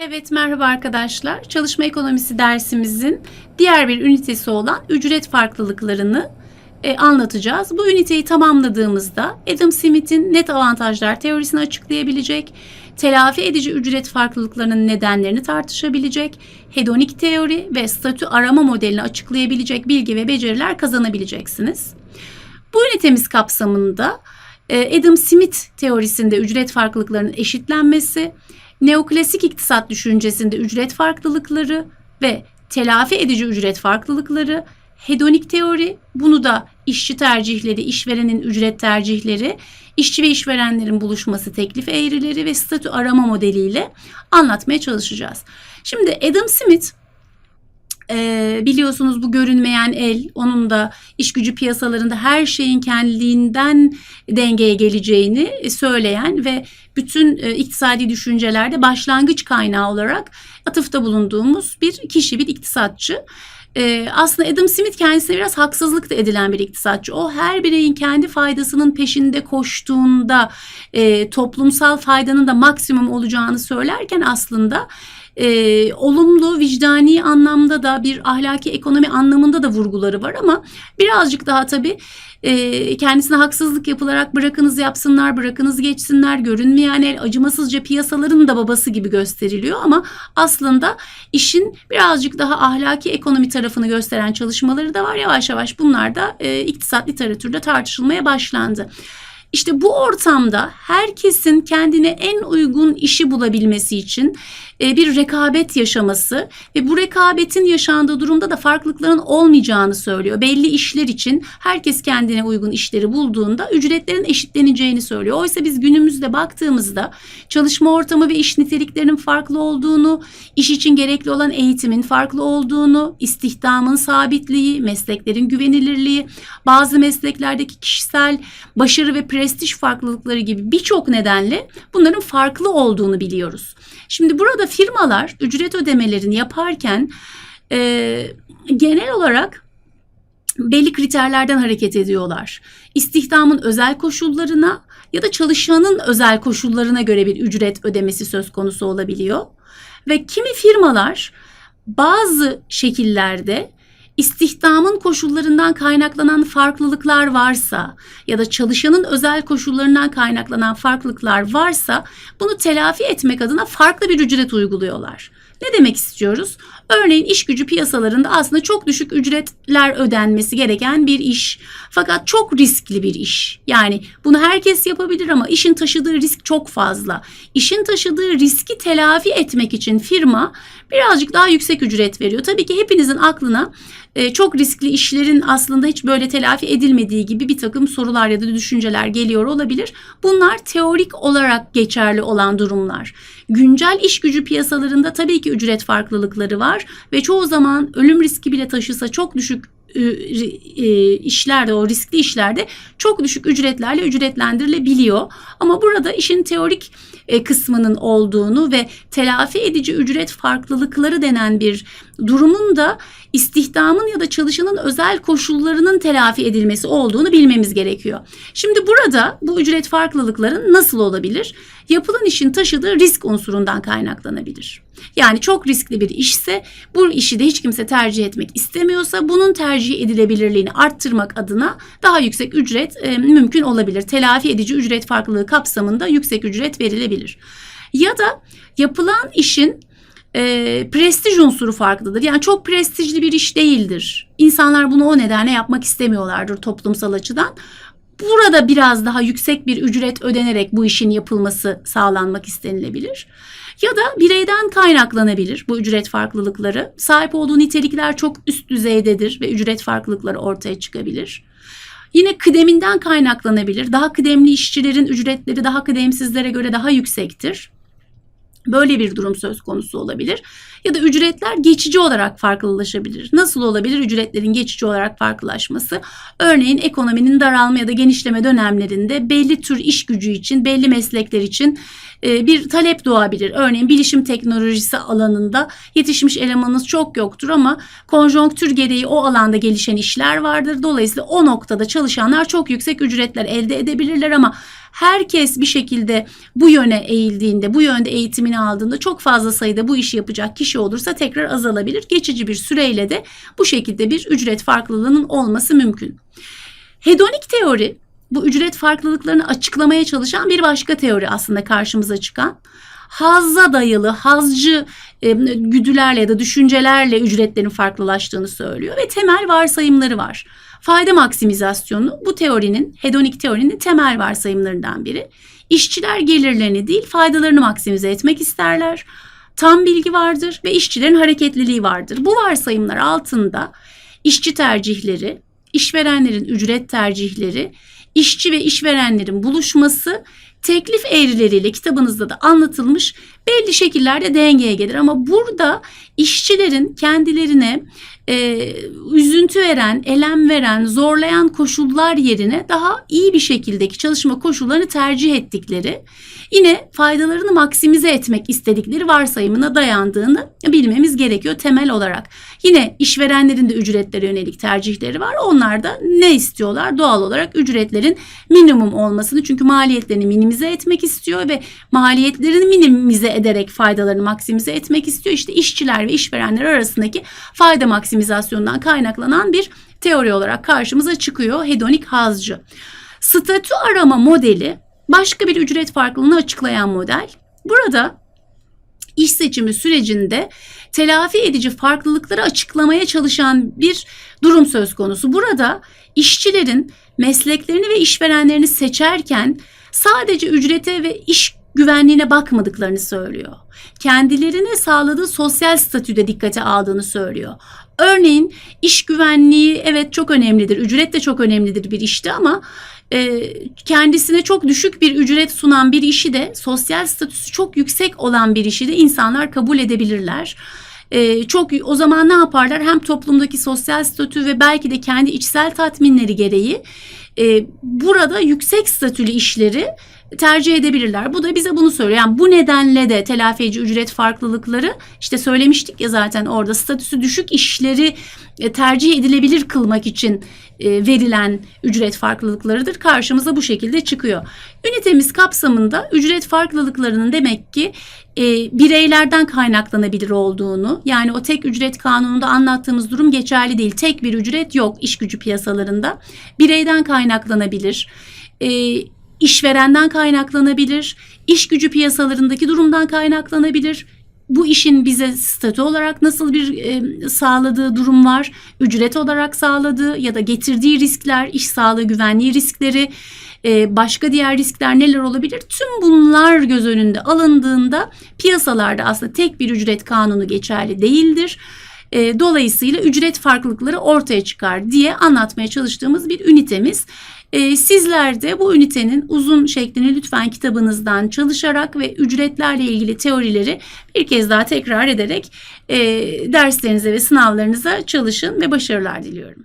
Evet merhaba arkadaşlar. Çalışma ekonomisi dersimizin diğer bir ünitesi olan ücret farklılıklarını e, anlatacağız. Bu üniteyi tamamladığımızda Adam Smith'in net avantajlar teorisini açıklayabilecek, telafi edici ücret farklılıklarının nedenlerini tartışabilecek, hedonik teori ve statü arama modelini açıklayabilecek bilgi ve beceriler kazanabileceksiniz. Bu ünitemiz kapsamında e, Adam Smith teorisinde ücret farklılıklarının eşitlenmesi, neoklasik iktisat düşüncesinde ücret farklılıkları ve telafi edici ücret farklılıkları, hedonik teori, bunu da işçi tercihleri, işverenin ücret tercihleri, işçi ve işverenlerin buluşması teklif eğrileri ve statü arama modeliyle anlatmaya çalışacağız. Şimdi Adam Smith e, biliyorsunuz bu görünmeyen el onun da iş gücü piyasalarında her şeyin kendiliğinden dengeye geleceğini söyleyen ve bütün e, iktisadi düşüncelerde başlangıç kaynağı olarak atıfta bulunduğumuz bir kişi, bir iktisatçı. E, aslında Adam Smith kendisine biraz haksızlık da edilen bir iktisatçı. O her bireyin kendi faydasının peşinde koştuğunda e, toplumsal faydanın da maksimum olacağını söylerken aslında e, olumlu vicdani anlamda da bir ahlaki ekonomi anlamında da vurguları var ama birazcık daha tabii e, kendisine haksızlık yapılarak bırakınız yapsınlar, bırakınız geçsinler, görünmeyen el acımasızca piyasaların da babası gibi gösteriliyor ama aslında işin birazcık daha ahlaki ekonomi tarafını gösteren çalışmaları da var. Yavaş yavaş bunlar da e, iktisat literatürde tartışılmaya başlandı. İşte bu ortamda herkesin kendine en uygun işi bulabilmesi için e, bir rekabet yaşaması ve bu rekabetin yaşandığı durumda da farklılıkların olmayacağını söylüyor. Belli işler için herkes kendine uygun işleri bulduğunda ücretlerin eşitleneceğini söylüyor. Oysa biz günümüzde baktığımızda çalışma ortamı ve iş niteliklerinin farklı olduğunu, iş için gerekli olan eğitimin farklı olduğunu, istihdamın sabitliği, mesleklerin güvenilirliği, bazı mesleklerdeki kişisel başarı ve prestij farklılıkları gibi birçok nedenle bunların farklı olduğunu biliyoruz. Şimdi burada firmalar ücret ödemelerini yaparken e, genel olarak belli kriterlerden hareket ediyorlar. İstihdamın özel koşullarına ya da çalışanın özel koşullarına göre bir ücret ödemesi söz konusu olabiliyor. Ve kimi firmalar bazı şekillerde istihdamın koşullarından kaynaklanan farklılıklar varsa ya da çalışanın özel koşullarından kaynaklanan farklılıklar varsa bunu telafi etmek adına farklı bir ücret uyguluyorlar. Ne demek istiyoruz? Örneğin iş gücü piyasalarında aslında çok düşük ücretler ödenmesi gereken bir iş. Fakat çok riskli bir iş. Yani bunu herkes yapabilir ama işin taşıdığı risk çok fazla. İşin taşıdığı riski telafi etmek için firma birazcık daha yüksek ücret veriyor. Tabii ki hepinizin aklına e, çok riskli işlerin aslında hiç böyle telafi edilmediği gibi bir takım sorular ya da düşünceler geliyor olabilir. Bunlar teorik olarak geçerli olan durumlar. Güncel iş gücü piyasalarında tabii ki ücret farklılıkları var ve çoğu zaman ölüm riski bile taşısa çok düşük işlerde o riskli işlerde çok düşük ücretlerle ücretlendirilebiliyor. Ama burada işin teorik e, kısmının olduğunu ve telafi edici ücret farklılıkları denen bir durumun da istihdamın ya da çalışanın özel koşullarının telafi edilmesi olduğunu bilmemiz gerekiyor. Şimdi burada bu ücret farklılıkların nasıl olabilir? Yapılan işin taşıdığı risk unsurundan kaynaklanabilir. Yani çok riskli bir işse bu işi de hiç kimse tercih etmek istemiyorsa bunun tercih edilebilirliğini arttırmak adına daha yüksek ücret e, mümkün olabilir. Telafi edici ücret farklılığı kapsamında yüksek ücret verilebilir. Ya da yapılan işin e, prestij unsuru farklıdır. Yani çok prestijli bir iş değildir. İnsanlar bunu o nedenle yapmak istemiyorlardır toplumsal açıdan. Burada biraz daha yüksek bir ücret ödenerek bu işin yapılması sağlanmak istenilebilir. Ya da bireyden kaynaklanabilir bu ücret farklılıkları. Sahip olduğu nitelikler çok üst düzeydedir ve ücret farklılıkları ortaya çıkabilir. Yine kıdeminden kaynaklanabilir. Daha kıdemli işçilerin ücretleri daha kıdemsizlere göre daha yüksektir. Böyle bir durum söz konusu olabilir. Ya da ücretler geçici olarak farklılaşabilir. Nasıl olabilir ücretlerin geçici olarak farklılaşması? Örneğin ekonominin daralma ya da genişleme dönemlerinde belli tür iş gücü için, belli meslekler için bir talep doğabilir. Örneğin bilişim teknolojisi alanında yetişmiş elemanınız çok yoktur ama konjonktür gereği o alanda gelişen işler vardır. Dolayısıyla o noktada çalışanlar çok yüksek ücretler elde edebilirler ama herkes bir şekilde bu yöne eğildiğinde, bu yönde eğitimini aldığında çok fazla sayıda bu işi yapacak kişi olursa tekrar azalabilir. Geçici bir süreyle de bu şekilde bir ücret farklılığının olması mümkün. Hedonik teori bu ücret farklılıklarını açıklamaya çalışan bir başka teori aslında karşımıza çıkan. Hazza dayalı, hazcı e, güdülerle ya da düşüncelerle ücretlerin farklılaştığını söylüyor ve temel varsayımları var. Fayda maksimizasyonu bu teorinin, hedonik teorinin temel varsayımlarından biri. İşçiler gelirlerini değil faydalarını maksimize etmek isterler. Tam bilgi vardır ve işçilerin hareketliliği vardır. Bu varsayımlar altında işçi tercihleri, işverenlerin ücret tercihleri, işçi ve işverenlerin buluşması teklif eğrileriyle kitabınızda da anlatılmış belli şekillerde dengeye gelir. Ama burada işçilerin kendilerine e, üzüntü veren, elem veren, zorlayan koşullar yerine daha iyi bir şekildeki çalışma koşullarını tercih ettikleri, yine faydalarını maksimize etmek istedikleri varsayımına dayandığını bilmemiz gerekiyor temel olarak. Yine işverenlerin de ücretlere yönelik tercihleri var. Onlar da ne istiyorlar? Doğal olarak ücretlerin minimum olmasını çünkü maliyetlerini minimize etmek istiyor ve maliyetlerini minimize ederek faydalarını maksimize etmek istiyor. İşte işçiler ve işverenler arasındaki fayda maksimizasyonundan kaynaklanan bir teori olarak karşımıza çıkıyor hedonik hazcı. Statü arama modeli başka bir ücret farklılığını açıklayan model. Burada iş seçimi sürecinde telafi edici farklılıkları açıklamaya çalışan bir durum söz konusu. Burada işçilerin mesleklerini ve işverenlerini seçerken sadece ücrete ve iş güvenliğine bakmadıklarını söylüyor. Kendilerine sağladığı sosyal statüde dikkate aldığını söylüyor. Örneğin iş güvenliği evet çok önemlidir, ücret de çok önemlidir bir işte ama e, kendisine çok düşük bir ücret sunan bir işi de sosyal statüsü çok yüksek olan bir işi de insanlar kabul edebilirler. E, çok o zaman ne yaparlar? Hem toplumdaki sosyal statü ve belki de kendi içsel tatminleri gereği e, burada yüksek statülü işleri tercih edebilirler. Bu da bize bunu söylüyor. Yani bu nedenle de telafi ücret farklılıkları işte söylemiştik ya zaten orada statüsü düşük işleri e, tercih edilebilir kılmak için e, verilen ücret farklılıklarıdır. Karşımıza bu şekilde çıkıyor. Ünitemiz kapsamında ücret farklılıklarının demek ki e, bireylerden kaynaklanabilir olduğunu yani o tek ücret kanununda anlattığımız durum geçerli değil. Tek bir ücret yok iş gücü piyasalarında. Bireyden kaynaklanabilir. İşverenden kaynaklanabilir, iş gücü piyasalarındaki durumdan kaynaklanabilir. Bu işin bize statü olarak nasıl bir e, sağladığı durum var, ücret olarak sağladığı ya da getirdiği riskler, iş sağlığı güvenliği riskleri, e, başka diğer riskler neler olabilir? Tüm bunlar göz önünde alındığında piyasalarda aslında tek bir ücret kanunu geçerli değildir. E, dolayısıyla ücret farklılıkları ortaya çıkar diye anlatmaya çalıştığımız bir ünitemiz. E, sizler de bu ünitenin uzun şeklini lütfen kitabınızdan çalışarak ve ücretlerle ilgili teorileri bir kez daha tekrar ederek e, derslerinize ve sınavlarınıza çalışın ve başarılar diliyorum.